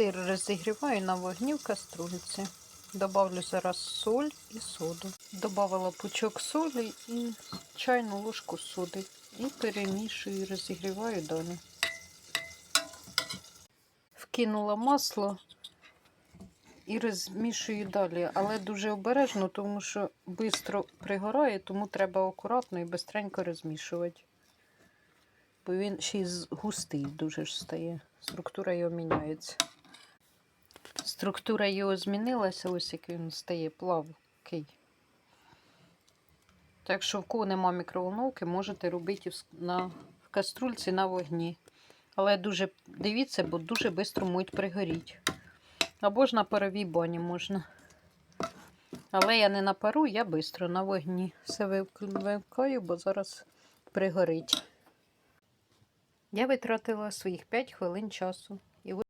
Сир розігріваю на вогні в каструльці. Добавлю зараз соль і соду. Добавила пучок солі і чайну ложку соди. І перемішую, розігріваю далі. Вкинула масло і розмішую далі, але дуже обережно, тому що швидко пригорає, тому треба акуратно і бистренько розмішувати. Бо він ще й густий дуже ж стає. Структура його міняється. Структура його змінилася, ось як він стає плавкий. Так що в кого нема мікроволновки, можете робити на, в каструльці на вогні. Але дуже дивіться, бо дуже швидко можуть пригоріть. Або ж на паровій бані можна. Але я не на пару, я швидко на вогні. Все вивк- вивкаю, бо зараз пригорить. Я витратила своїх 5 хвилин часу.